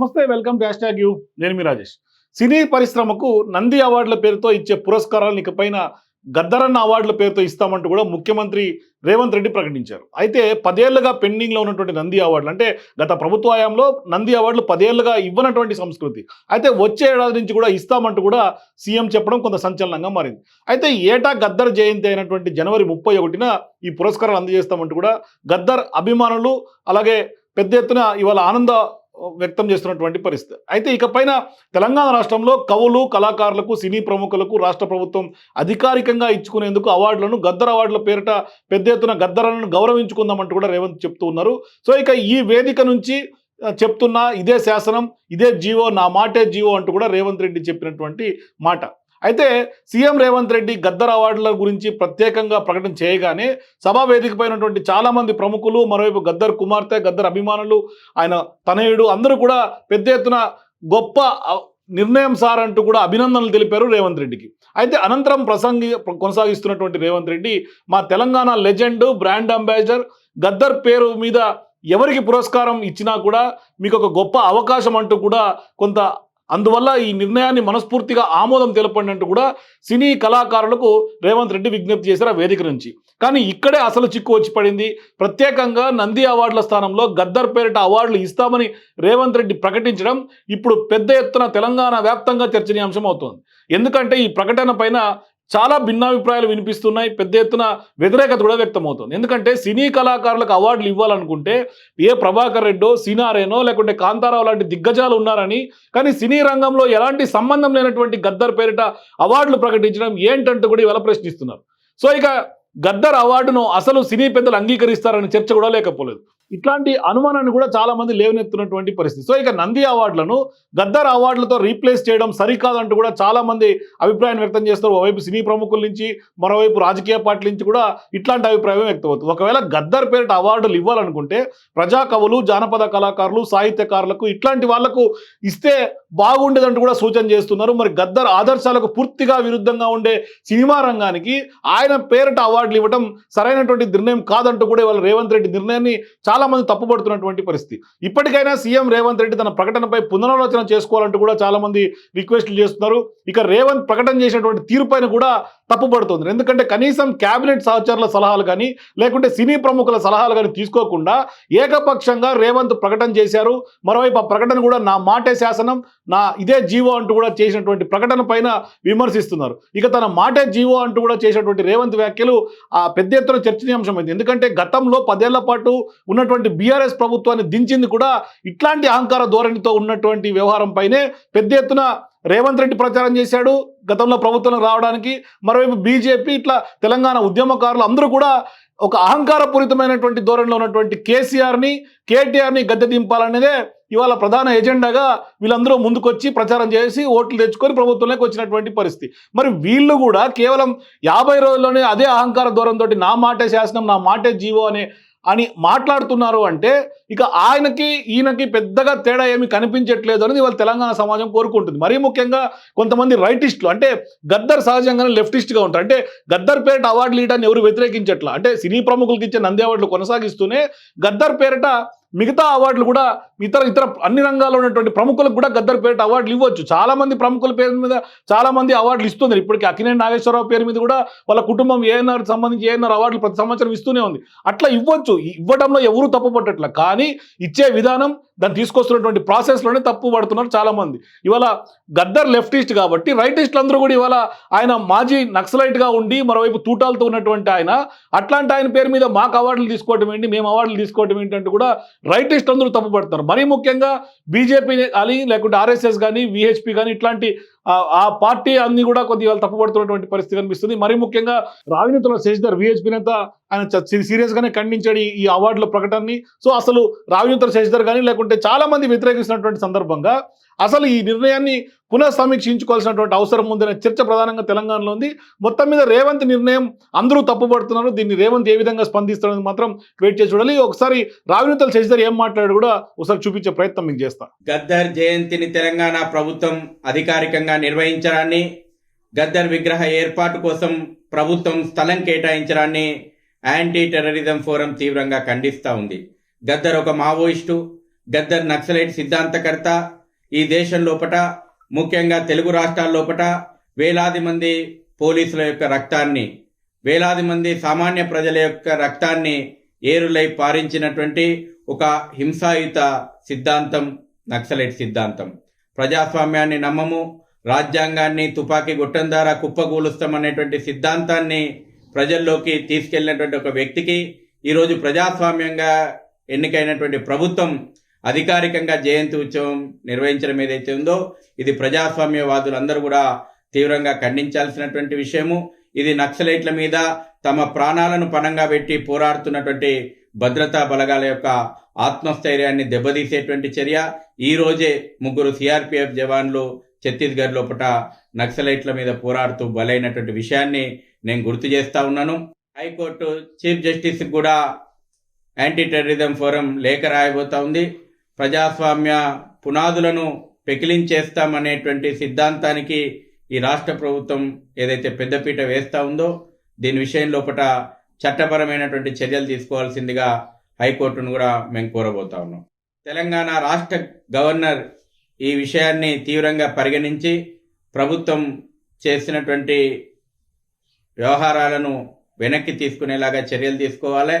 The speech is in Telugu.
నమస్తే welcome to hashtag you. నేను మీ రాజేష్. సినీ పరిశ్రమకు నంది అవార్డుల పేరుతో ఇచ్చే పురస్కారాలను ఇకపైన గద్దరన్న అవార్డుల పేరుతో ఇస్తామంటూ కూడా ముఖ్యమంత్రి రేవంత్ రెడ్డి ప్రకటించారు. అయితే పదేళ్ళుగా పెండింగ్లో ఉన్నటువంటి నంది అవార్డులు అంటే గత ప్రభుత్వ హయాంలో నంది అవార్డులు పదేళ్ళుగా ఇవ్వనటువంటి సంస్కృతి. అయితే వచ్చే ఏడాది నుంచి కూడా ఇస్తామంటూ కూడా సీఎం చెప్పడం కొంత సంచలనంగా మారింది. అయితే ఏటా గద్దర్ జయంతి అయినటువంటి జనవరి ముప్పై ఒకటిన ఈ పురస్కారాలు అందజేస్తామంటూ కూడా గద్దర్ అభిమానులు అలాగే పెద్ద ఎత్తున ఇవాళ ఆనంద వ్యక్తం చేస్తున్నటువంటి పరిస్థితి. అయితే ఇకపైన తెలంగాణ రాష్ట్రంలో కవులు కళాకారులకు సినీ ప్రముఖులకు రాష్ట్ర ప్రభుత్వం అధికారికంగా ఇచ్చుకునేందుకు అవార్డులను గద్దర్ అవార్డుల పేరిట పెద్ద ఎత్తున గద్దరలను గౌరవించుకుందామంటూ కూడా రేవంత్ చెప్తూ ఉన్నారు. సో ఇక ఈ వేదిక నుంచి చెప్తున్న ఇదే శాసనం ఇదే జీవో నా మాటే జీవో అంటూ కూడా రేవంత్ రెడ్డి చెప్పినటువంటి మాట. అయితే సీఎం రేవంత్ రెడ్డి గద్దర్ అవార్డుల గురించి ప్రత్యేకంగా ప్రకటన చేయగానే సభా వేదికపైనటువంటి చాలామంది ప్రముఖులు మరోవైపు గద్దర్ కుమార్తె గద్దర్ అభిమానులు ఆయన తనయుడు అందరూ కూడా పెద్ద ఎత్తున గొప్ప నిర్ణయం సార్ అంటూ కూడా అభినందనలు తెలిపారు రేవంత్ రెడ్డికి. అయితే అనంతరం ప్రసంగి కొనసాగిస్తున్నటువంటి రేవంత్ రెడ్డి మా Telangana legend brand ambassador Gaddar పేరు మీద ఎవరికి పురస్కారం ఇచ్చినా కూడా మీకు ఒక గొప్ప అవకాశం అంటూ కూడా కొంత అందువల్ల ఈ నిర్ణయాన్ని మనస్ఫూర్తిగా ఆమోదం తెలపండి అంటూ కూడా సినీ కళాకారులకు రేవంత్ రెడ్డి విజ్ఞప్తి చేశారు ఆ వేదిక నుంచి. కానీ ఇక్కడే అసలు చిక్కు వచ్చి పడింది. ప్రత్యేకంగా నంది అవార్డుల స్థానంలో గద్దర్ పేరిట అవార్డులు ఇస్తామని రేవంత్ రెడ్డి ప్రకటించడం ఇప్పుడు పెద్ద ఎత్తున తెలంగాణ వ్యాప్తంగా చర్చనీయాంశం అవుతోంది. ఎందుకంటే ఈ ప్రకటన పైన చాలా భిన్నాభిప్రాయాలు వినిపిస్తున్నాయి. పెద్ద ఎత్తున వ్యతిరేకత కూడా వ్యక్తమవుతుంది. ఎందుకంటే సినీ కళాకారులకు అవార్డులు ఇవ్వాలనుకుంటే ఏ ప్రభాకర్ రెడ్డో సినారేనో లేకుంటే కాంతారావు లాంటి దిగ్గజాలు ఉన్నారని కానీ సినీ రంగంలో ఎలాంటి సంబంధం లేనటువంటి గద్దర్ పేరిట అవార్డులు ప్రకటించడం ఏంటంటూ కూడా ఇవాళ ప్రశ్నిస్తున్నారు. సో ఇక గద్దర్ అవార్డును అసలు సినీ పెద్దలు అంగీకరిస్తారని చర్చ కూడా లేకపోలేదు. ఇట్లాంటి అనుమానాన్ని కూడా చాలా మంది లేవనెత్తున్నటువంటి పరిస్థితి. సో ఇక నంది అవార్డులను గద్దర్ అవార్డులతో రీప్లేస్ చేయడం సరికాదంటూ కూడా చాలా మంది అభిప్రాయం వ్యక్తం చేస్తారు ఓవైపు సినీ ప్రముఖుల నుంచి మరోవైపు రాజకీయ పార్టీల నుంచి కూడా ఇట్లాంటి అభిప్రాయం వ్యక్తమవుతుంది. ఒకవేళ గద్దర్ పేరిట అవార్డులు ఇవ్వాలనుకుంటే ప్రజా కవులు జానపద కళాకారులు సాహిత్యకారులకు ఇట్లాంటి వాళ్ళకు ఇస్తే బాగుండేదంటూ కూడా సూచన చేస్తున్నారు. మరి గద్దర్ ఆదర్శాలకు పూర్తిగా విరుద్ధంగా ఉండే సినిమా రంగానికి ఆయన పేరిట అవార్డులు ఇవ్వడం సరైనటువంటి నిర్ణయం కాదంటూ కూడా ఇవాళ రేవంత్ రెడ్డి నిర్ణయాన్ని చాలామంది తప్పుపడుతున్నటువంటి పరిస్థితి. ఇప్పటికైనా సీఎం రేవంత్ రెడ్డి తన ప్రకటనపై పునరాలోచన చేసుకోవాలంటూ కూడా చాలామంది రిక్వెస్ట్లు చేస్తున్నారు. ఇక రేవంత్ ప్రకటన చేసినటువంటి తీరుపైన కూడా తప్పుపడుతుంది. ఎందుకంటే కనీసం క్యాబినెట్ సహచరుల సలహాలు కానీ లేకుంటే సినీ ప్రముఖుల సలహాలు కానీ తీసుకోకుండా ఏకపక్షంగా రేవంత్ ప్రకటన చేశారు. మరోవైపు ఆ ప్రకటన కూడా నా మాటే శాసనం నా ఇదే జీవో అంటూ కూడా చేసినటువంటి ప్రకటన పైన విమర్శిస్తున్నారు. ఇక తన మాటే జీవో అంటూ కూడా చేసినటువంటి రేవంత్ వ్యాఖ్యలు ఆ పెద్ద ఎత్తున చర్చనీయాంశమైంది. ఎందుకంటే గతంలో పదేళ్ళ పాటు ఉన్నటువంటి బీఆర్ఎస్ ప్రభుత్వాన్ని దించింది కూడా ఇట్లాంటి అహంకార ధోరణితో ఉన్నటువంటి వ్యవహారం పైనే పెద్ద ఎత్తున రేవంత్ రెడ్డి ప్రచారం చేశాడు. గతంలో ప్రభుత్వం రావడానికి మరోవైపు బీజేపీ ఇట్లా తెలంగాణ ఉద్యమకారులు అందరూ కూడా ఒక అహంకారపూరితమైనటువంటి ధోరణిలో ఉన్నటువంటి కేసీఆర్ని కేటీఆర్ని గద్దె దింపాలనేదే ఇవాళ ప్రధాన ఎజెండాగా వీళ్ళందరూ ముందుకొచ్చి ప్రచారం చేసి ఓట్లు తెచ్చుకొని ప్రభుత్వంలోకి వచ్చినటువంటి పరిస్థితి. మరి వీళ్ళు కూడా కేవలం యాభై రోజుల్లోనే అదే అహంకార ధోరణితో నా మాటే శాసనం నా మాటే జీవో అనే అని మాట్లాడుతున్నారు అంటే ఇక ఆయనకి ఈయనకి పెద్దగా తేడా ఏమి కనిపించట్లేదు అనేది ఇవాళ తెలంగాణ సమాజం కోరుకుంటుంది. మరీ ముఖ్యంగా కొంతమంది రైటిస్టులు అంటే గద్దర్ సహజంగానే లెఫ్టిస్ట్గా ఉంటారు. అంటే గద్దర్ పేరిట అవార్డు లీడర్ని ఎవరు వ్యతిరేకించట్లా? అంటే సినీ ప్రముఖులకి ఇచ్చే నంది అవార్డులు కొనసాగిస్తూనే గద్దర్ పేరిట మిగతా అవార్డులు కూడా ఇతర ఇతర అన్ని రంగాల్లో ఉన్నటువంటి ప్రముఖులకు కూడా గద్దర్ పేరిట అవార్డులు ఇవ్వచ్చు. చాలా మంది ప్రముఖుల పేరు మీద చాలా మంది అవార్డులు ఇస్తున్నారు. ఇప్పటికీ అక్కినేని నాగేశ్వరరావు పేరు మీద కూడా వాళ్ళ కుటుంబం ఏఎన్ఆర్ సంబంధించి ఏఎన్ఆర్ అవార్డులు ప్రతి సంవత్సరం ఇస్తూనే ఉంది. అట్లా ఇవ్వచ్చు. ఇవ్వడంలో ఎవరూ తప్పుపట్టట్ల. కానీ ఇచ్చే విధానం దాన్ని తీసుకొస్తున్నటువంటి ప్రాసెస్లోనే తప్పు పడుతున్నారు చాలా మంది ఇవాళ గద్దర్ లెఫ్టిస్ట్ కాబట్టి రైటిస్టులు అందరూ కూడా ఇవాళ ఆయన మాజీ నక్సలైట్గా ఉండి మరోవైపు తూటాలతో ఉన్నటువంటి ఆయన అట్లాంటి ఆయన పేరు మీద మాకు అవార్డులు తీసుకోవటం ఏంటి మేము అవార్డులు తీసుకోవటం ఏంటి కూడా రైటిస్ట్ అందరూ తప్పుపడుతున్నారు మరీ ముఖ్యంగా బీజేపీ కానీ లేకుంటే ఆర్ఎస్ఎస్ కానీ విహెచ్పి కానీ ఇట్లాంటి ఆ- ఆ పార్టీ అన్ని కూడా కొద్దిగా తప్పుపడుతున్నటువంటి పరిస్థితి కనిపిస్తుంది. మరి ముఖ్యంగా రావినేతుల శశిధర్ విహెచ్పి నేత ఆయన సీరియస్ గానే ఖండించాడు ఈ- అవార్డుల ప్రకటనని. సో అసలు రావినేతుల శశిధర్ కానీ లేకుంటే చాలా మంది వ్యతిరేకిస్తున్నటువంటి సందర్భంగా అసలు ఈ నిర్ణయాన్ని పునః సమీక్షించుకోవాల్సినటువంటి అవసరం ఉందనే చర్చ ప్రధానంగా తెలంగాణలో ఉంది. మొత్తం మీద రేవంత్ నిర్ణయం అందరూ తప్పుపడుతున్నారు. దీన్ని రేవంత్ ఏ విధంగా స్పందిస్తారని మాత్రం వెయిట్ చేసి చూడాలి. ఒకసారి రావినేతుల శశిధర్ ఏం మాట్లాడాడు కూడా ఒకసారి చూపించే ప్రయత్నం మీకు చేస్తా. గద్దర్ జయంతిని తెలంగాణ ప్రభుత్వం అధికారికంగా నిర్వహించడాన్ని గద్దర్ విగ్రహ ఏర్పాటు కోసం ప్రభుత్వం స్థలం కేటాయించడాన్ని యాంటీ టెర్రరిజం ఫోరం తీవ్రంగా ఖండిస్తూ ఉంది. గద్దర్ ఒక మావోయిస్టు గద్దర్ నక్సలైట్ సిద్ధాంతకర్త. ఈ దేశం లోపల ముఖ్యంగా తెలుగు రాష్ట్రాల్లోపట వేలాది మంది పోలీసుల యొక్క రక్తాన్ని వేలాది మంది సామాన్య ప్రజల యొక్క రక్తాన్ని ఏరులై పారించినటువంటి ఒక హింసాయుత సిద్ధాంతం నక్సలైట్ సిద్ధాంతం. ప్రజాస్వామ్యాన్ని నమ్మము రాజ్యాంగాన్ని తుపాకీ గుట్టం ద్వారా కుప్పగూలుస్తామనేటువంటి సిద్ధాంతాన్ని ప్రజల్లోకి తీసుకెళ్ళినటువంటి ఒక వ్యక్తికి ఈరోజు ప్రజాస్వామ్యంగా ఎన్నికైనటువంటి ప్రభుత్వం అధికారికంగా జయంతి ఉత్సవం నిర్వహించడం ఏదైతే ఉందో ఇది ప్రజాస్వామ్యవాదులందరూ కూడా తీవ్రంగా ఖండించాల్సినటువంటి విషయము. ఇది నక్సలైట్ల మీద తమ ప్రాణాలను పణంగా పెట్టి పోరాడుతున్నటువంటి భద్రతా బలగాల యొక్క ఆత్మస్థైర్యాన్ని దెబ్బతీసేటువంటి చర్య. ఈ రోజే ముగ్గురు సిఆర్పిఎఫ్ జవాన్లు ఛత్తీస్గఢ్ లోపల నక్సలైట్ల మీద పోరాడుతూ బలైనటువంటి విషయాన్ని నేను గుర్తు చేస్తా ఉన్నాను. హైకోర్టు చీఫ్ జస్టిస్ కూడా యాంటీ టెర్రరిజం ఫోరం లేఖ రాయబోతా ఉంది. ప్రజాస్వామ్య పునాదులను పెకిలించేస్తామనేటువంటి సిద్ధాంతానికి ఈ రాష్ట్ర ప్రభుత్వం ఏదైతే పెద్దపీట వేస్తూ ఉందో దీని విషయం లోపల చట్టపరమైనటువంటి చర్యలు తీసుకోవాల్సిందిగా హైకోర్టును కూడా మేము కోరబోతా ఉన్నాం. తెలంగాణ రాష్ట్ర గవర్నర్ ఈ విషయాన్ని తీవ్రంగా పరిగణించి ప్రభుత్వం చేసినటువంటి వ్యవహారాలను వెనక్కి తీసుకునేలాగా చర్యలు తీసుకోవాలి.